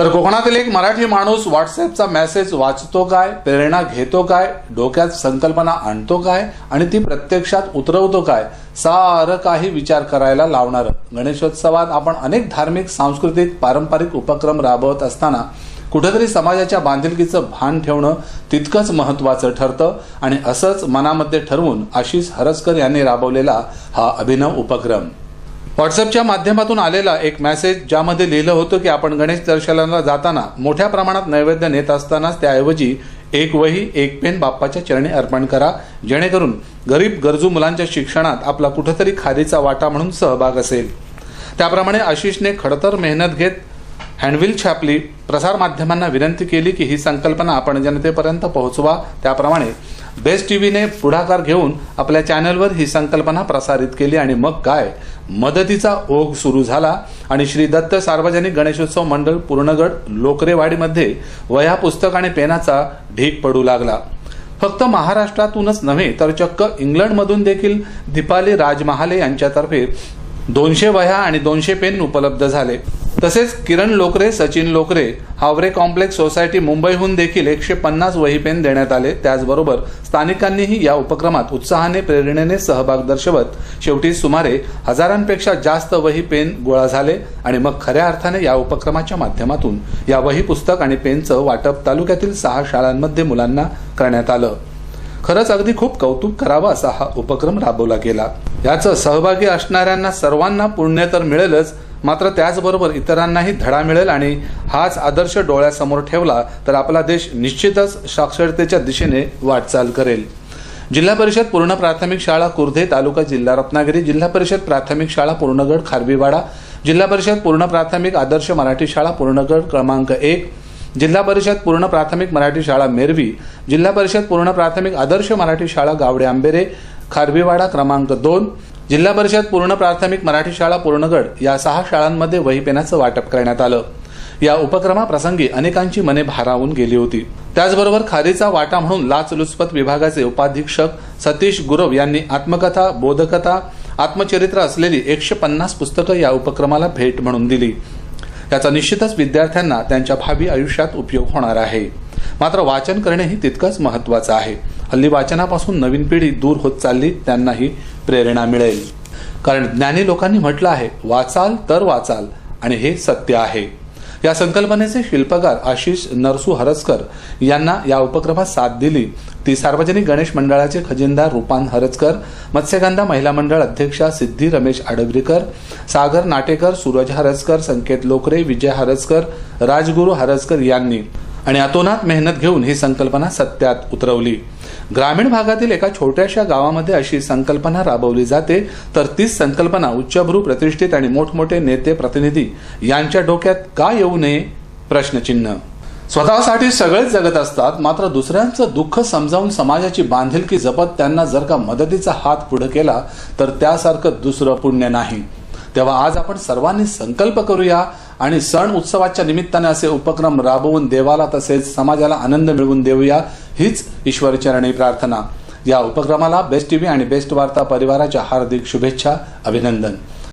तर कोकणातील एक मराठी माणूस व्हॉट्सअपचा मेसेज वाचतो काय प्रेरणा घेतो काय डोक्यात संकल्पना आणतो काय आणि ती प्रत्यक्षात उतरवतो काय सारं काही विचार करायला लावणार. गणेशोत्सवात आपण अनेक धार्मिक सांस्कृतिक पारंपरिक उपक्रम राबवत असताना कुठेतरी समाजाच्या बांधिलकीचं भान ठेवणं तितकंच महत्वाचं ठरतं आणि असंच मनामध्ये ठरवून आशिष हरसकर यांनी राबवलेला हा अभिनव उपक्रम. व्हॉट्सअपच्या माध्यमातून आलेला एक मेसेज ज्यामध्ये लिहिलं होतं की आपण गणेश दर्शनाला जाताना मोठ्या प्रमाणात नैवेद्य नेत असतानाच त्याऐवजी एक वही एक पेन बाप्पाच्या चरणी अर्पण करा. जेणेकरून गरीब गरजू मुलांच्या शिक्षणात आपला कुठेतरी खारीचा वाटा म्हणून सहभाग असेल. त्याप्रमाणे आशिषने खडतर मेहनत घेत हँडविल छापली. प्रसार माध्यमांना विनंती केली की ही संकल्पना आपण जनतेपर्यंत पोहोचवा. त्याप्रमाणे बेस्ट टीव्हीने पुढाकार घेऊन आपल्या चॅनलवर ही संकल्पना प्रसारित केली आणि मग काय? मदतीचा ओघ सुरू झाला आणि श्री दत्त सार्वजनिक गणेशोत्सव मंडळ पूर्णगड लोकरेवाडीमध्ये वह्या पुस्तक आणि पेनाचा ढीक पडू लागला. फक्त महाराष्ट्रातूनच नव्हे तर चक्क इंग्लंडमधून देखील दीपाली राजमहाले यांच्यातर्फे दोनशे वह्या आणि दोनशे पेन उपलब्ध झाले. तसेच किरण लोकरे सचिन लोकरे हावरे कॉम्प्लेक्स सोसायटी मुंबईहून देखील एकशे पन्नास वही पेन देण्यात आले. त्याचबरोबर स्थानिकांनीही या उपक्रमात उत्साहाने प्रेरणेने सहभाग दर्शवत शेवटी सुमारे हजारांपेक्षा जास्त वही पेन गोळा झाले आणि मग खऱ्या अर्थाने या उपक्रमाच्या माध्यमातून या वही पुस्तक आणि पेनचं वाटप तालुक्यातील सहा शाळांमध्ये मुलांना करण्यात आलं. खरंच अगदी खूप कौतुक करावं असा हा उपक्रम राबवला गेला. याचं सहभागी असणाऱ्यांना सर्वांना पुण्य तर मिळेलच मात्र त्याचबरोबर इतरांनाही धडा मिळेल आणि हाच आदर्श डोळ्यासमोर ठेवला तर आपला देश निश्चितच साक्षरतेच्या दिशेने वाटचाल करेल. जिल्हा परिषद पूर्ण प्राथमिक शाळा कुर्धे तालुका जिल्हा रत्नागिरी जिल्हा परिषद प्राथमिक शाळा पूर्णगड खारवीवाडा जिल्हा परिषद पूर्ण प्राथमिक आदर्श मराठी शाळा पूर्णगड क्रमांक एक जिल्हा परिषद पूर्ण प्राथमिक मराठी शाळा मेरवी जिल्हा परिषद पूर्ण प्राथमिक आदर्श मराठी शाळा गावडे आंबेरे खारबीवाडा क्रमांक दोन जिल्हा परिषद पूर्ण प्राथमिक मराठी शाळा पूर्णगड या सहा शाळांमध्ये वही पेनाचं वाटप करण्यात आलं. या उपक्रमाप्रसंगी अनेकांची मने भारावून गेली होती. त्याचबरोबर खारीचा वाटा म्हणून लाचलुचपत विभागाचे उपाधीक्षक सतीश गुरव यांनी आत्मकथा बोधकथा आत्मचरित्र असलेली एकशे पन्नास पुस्तकं या उपक्रमाला भेट म्हणून दिली. याचा निश्चितच विद्यार्थ्यांना त्यांच्या भावी आयुष्यात उपयोग होणार आहे. मात्र वाचन करणेही तितकंच महत्वाचं आहे. हल्ली वाचनापासून नवीन पिढी दूर होत चालली त्यांनाही प्रेरणा मिळेल. कारण ज्ञानी लोकांनी म्हटलं आहे वाचाल तर वाचाल आणि हे सत्य आहे. या संकल्पनेचे शिल्पकार आशिष नरसू हरसकर यांना या उपक्रमात साथ दिली. ती सार्वजनिक गणेश मंडळाचे खजिनदार रुपान हरजकर मत्स्यगंधा महिला मंडळ अध्यक्षा सिद्धी रमेश आडबरीकर सागर नाटेकर सूरज हरसकर संकेत लोकरे विजय हरसकर राजगुरू हरसकर यांनी आणि अतोनात मेहनत घेऊन ही संकल्पना सत्यात उतरवली. ग्रामीण भागातील एका छोट्याशा गावामध्ये अशी संकल्पना राबवली जाते तर तीच संकल्पना उच्चभ्रू प्रतिष्ठित आणि मोठमोठे नेते प्रतिनिधी यांच्या डोक्यात का येऊ नये? प्रश्नचिन्ह. स्वतःसाठी सगळेच जगत असतात मात्र दुसऱ्यांचं दुःख समजावून समाजाची बांधिलकी जपत त्यांना जर का मदतीचा हात पुढे केला तर त्यासारखं दुसरं पुण्य नाही. तेव्हा आज आपण सर्वांनी संकल्प करूया आणि सण उत्सवाच्या निमित्ताने असे उपक्रम राबवून देवाला तसेच समाजाला आनंद मिळवून देऊया हीच ईश्वरचरणी प्रार्थना. या उपक्रमाला बेस्ट टीव्ही आणि बेस्ट वार्ता परिवाराच्या हार्दिक शुभेच्छा अभिनंदन.